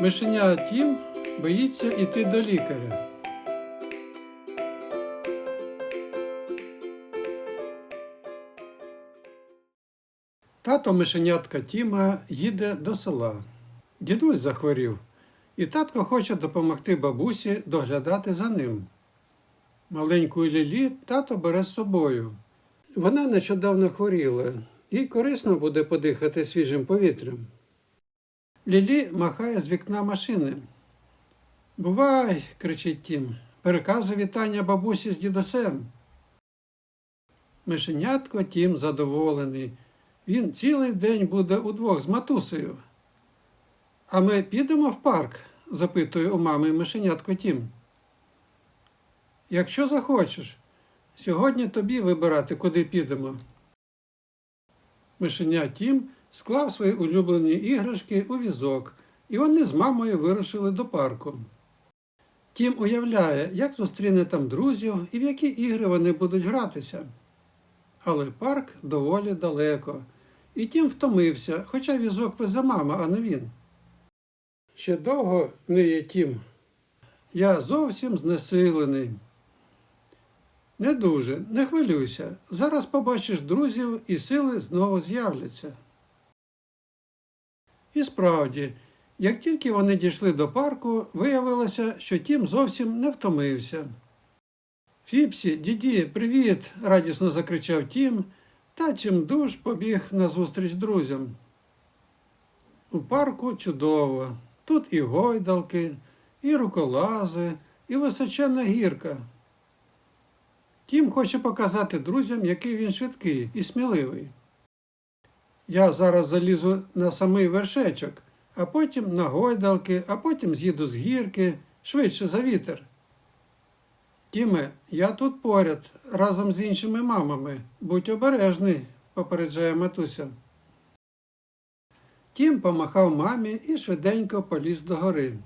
Мишеня Тім боїться йти до лікаря. Тато мишенятка Тіма їде до села. Дідусь захворів, і татко хоче допомогти бабусі доглядати за ним. Маленьку Лілі тато бере з собою. Вона нещодавно хворіла, їй корисно буде подихати свіжим повітрям. Лілі махає з вікна машини. Бувай, кричить Тім, переказує вітання бабусі з дідусем. Мишенятко Тім задоволений. Він цілий день буде удвох з матусею. А ми підемо в парк? запитує у мами мишенятко Тім. Якщо захочеш, сьогодні тобі вибирати, куди підемо. Мишеня Тім склав свої улюблені іграшки у візок, і вони з мамою вирушили до парку. Тім уявляє, як зустріне там друзів і в які ігри вони будуть гратися. Але парк доволі далеко, і Тім втомився, хоча візок везе мама, а не він. Ще довго не є Тім. Я зовсім знесилений. Не дуже, не хвилюйся. Зараз побачиш друзів і сили знову з'являться. І справді, як тільки вони дійшли до парку, виявилося, що Тім зовсім не втомився. Фіпсі, діді, привіт! радісно закричав Тім, та чимдуж побіг назустріч друзям. У парку чудово. Тут і гойдалки, і руколази, і височенна гірка. Тім хоче показати друзям, який він швидкий і сміливий. Я зараз залізу на самий вершечок, а потім на гойдалки, а потім з'їду з гірки, швидше за вітер. Тіме, я тут поряд, разом з іншими мамами. Будь обережний, попереджає матуся. Тім помахав мамі і швиденько поліз до гори.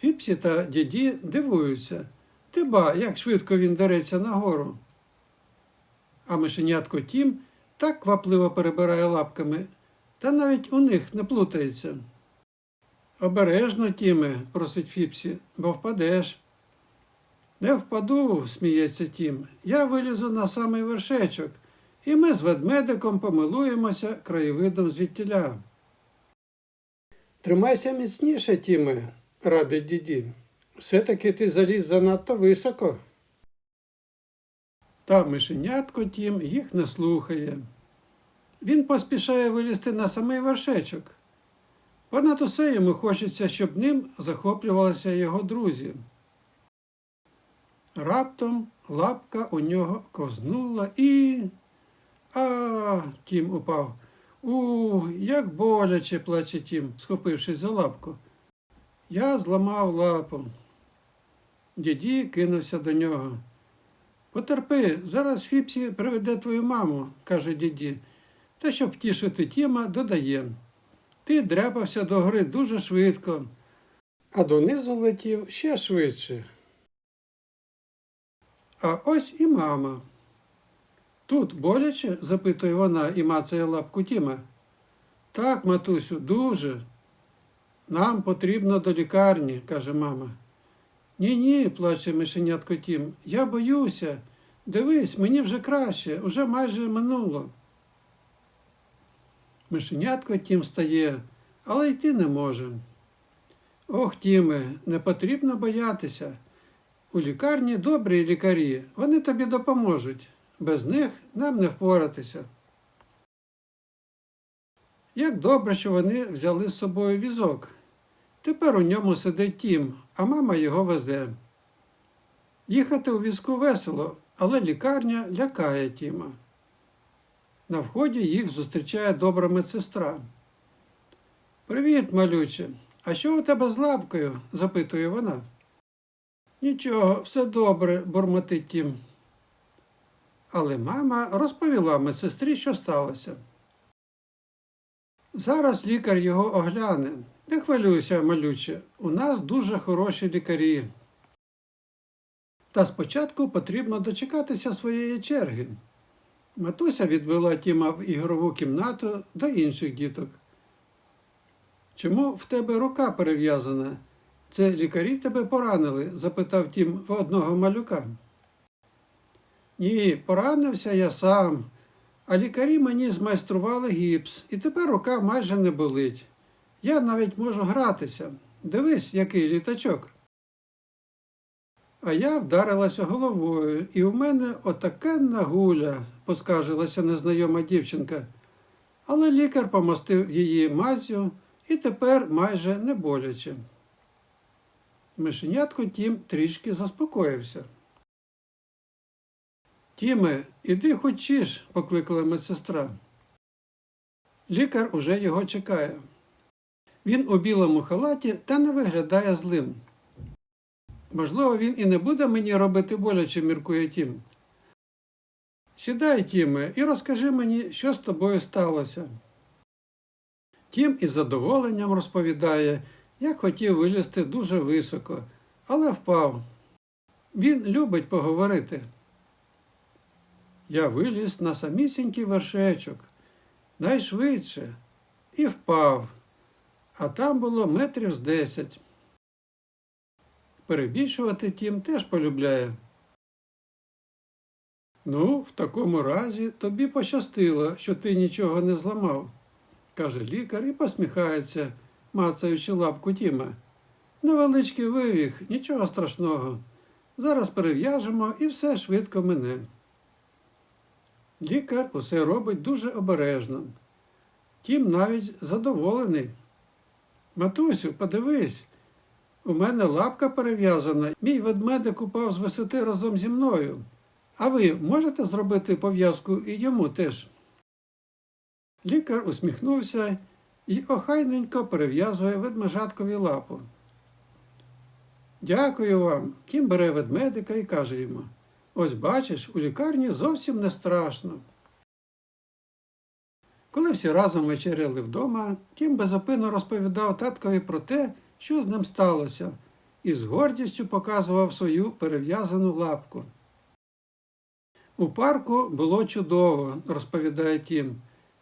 Фіпсі та діді дивуються. Ти ба, як швидко він дереться нагору. А мишенятко Тім так квапливо перебирає лапками, та навіть у них не плутається. Обережно, Тіме, просить Фіпсі, бо впадеш. Не впаду, сміється Тім. Я вилізу на самий вершечок, і ми з ведмедиком помилуємося краєвидом звідтіля. Тримайся міцніше, Тіме, радить діді. Все-таки ти заліз занадто високо. Та мишенятко тім їх не слухає. Він поспішає вилізти на самий вершечок. Понад усе йому хочеться, щоб ним захоплювалися його друзі. Раптом лапка у нього ковзнула і. А, тім упав. У, як боляче, плаче тім, схопившись за лапку. Я зламав лапу. Діді кинувся до нього. Потерпи, зараз Фіпсі приведе твою маму, каже діді, та щоб втішити Тіма, додає. Ти дряпався до гори дуже швидко, а донизу летів ще швидше. А ось і мама. Тут боляче? запитує вона і мацає лапку Тіма. Так, матусю, дуже. Нам потрібно до лікарні, каже мама. Ні, ні, плаче мишенятко Тім. Я боюся. Дивись, мені вже краще, уже майже минуло. Мишенятко Тім стає, але йти не може. Ох, Тіме, не потрібно боятися. У лікарні добрі лікарі, вони тобі допоможуть. Без них нам не впоратися. Як добре, що вони взяли з собою візок. Тепер у ньому сидить Тім, а мама його везе. Їхати у візку весело, але лікарня лякає Тіма. На вході їх зустрічає добра медсестра. Привіт, малюче. А що у тебе з лапкою? запитує вона. Нічого, все добре, бурмотить Тім. Але мама розповіла медсестрі, що сталося. Зараз лікар його огляне. Не хвилюйся, малюче, у нас дуже хороші лікарі. Та спочатку потрібно дочекатися своєї черги. Матуся відвела Тіма в ігрову кімнату до інших діток. Чому в тебе рука перев'язана? Це лікарі тебе поранили? запитав тім в одного малюка. Ні, поранився я сам, а лікарі мені змайстрували гіпс, і тепер рука майже не болить. Я навіть можу гратися. Дивись, який літачок. А я вдарилася головою, і в мене отакенна гуля, поскаржилася незнайома дівчинка. Але лікар помастив її мазю і тепер майже не боляче. Мишенятко тім трішки заспокоївся. Тіме, іди хочеш, покликала медсестра. Лікар уже його чекає. Він у білому халаті та не виглядає злим. Можливо, він і не буде мені робити боляче, міркує Тім. Сідай, Тіме, і розкажи мені, що з тобою сталося. Тім із задоволенням розповідає, як хотів вилізти дуже високо, але впав. Він любить поговорити. Я виліз на самісінький вершечок, найшвидше, і впав, а там було метрів з десять. Перебільшувати тім теж полюбляє. Ну, в такому разі тобі пощастило, що ти нічого не зламав, каже лікар і посміхається, мацаючи лапку Тіма. Невеличкий вивіх, нічого страшного. Зараз перев'яжемо і все швидко мине. Лікар усе робить дуже обережно. Тім навіть задоволений. Матусю, подивись, у мене лапка перев'язана, мій ведмедик упав з висоти разом зі мною. А ви можете зробити пов'язку і йому теж? Лікар усміхнувся і охайненько перев'язує ведмежаткові лапу. Дякую вам. Кім бере ведмедика і каже йому. Ось бачиш, у лікарні зовсім не страшно. Коли всі разом вечеряли вдома, Кім безопинно розповідав таткові про те, що з ним сталося, і з гордістю показував свою перев'язану лапку. У парку було чудово, розповідає Тім.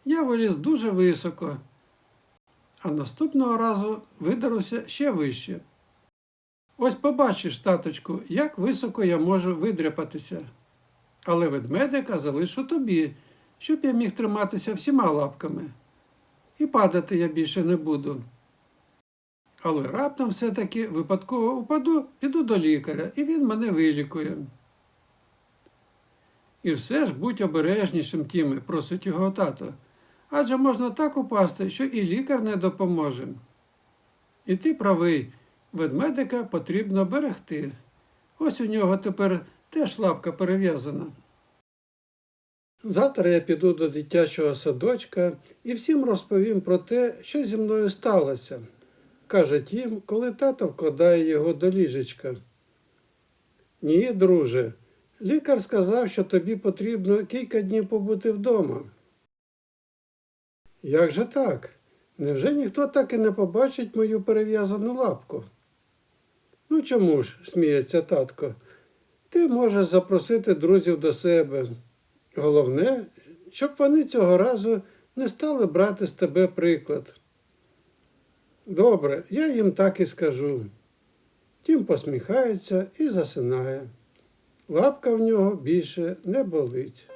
Я виліз дуже високо, а наступного разу видаруся ще вище. Ось побачиш, таточку, як високо я можу видряпатися. Але ведмедика залишу тобі, щоб я міг триматися всіма лапками. І падати я більше не буду. Але раптом все-таки випадково упаду, піду до лікаря, і він мене вилікує. І все ж будь обережнішим, Тіме, просить його тато. Адже можна так упасти, що і лікар не допоможе. І ти правий, ведмедика потрібно берегти. Ось у нього тепер теж лапка перев'язана. Завтра я піду до дитячого садочка і всім розповім про те, що зі мною сталося, каже Тім, коли тато вкладає його до ліжечка. Ні, друже, лікар сказав, що тобі потрібно кілька днів побути вдома. Як же так? Невже ніхто так і не побачить мою перев'язану лапку? Ну чому ж, сміється татко, ти можеш запросити друзів до себе. Головне, щоб вони цього разу не стали брати з тебе приклад. Добре, я їм так і скажу. Тім посміхається і засинає. Лапка в нього більше не болить.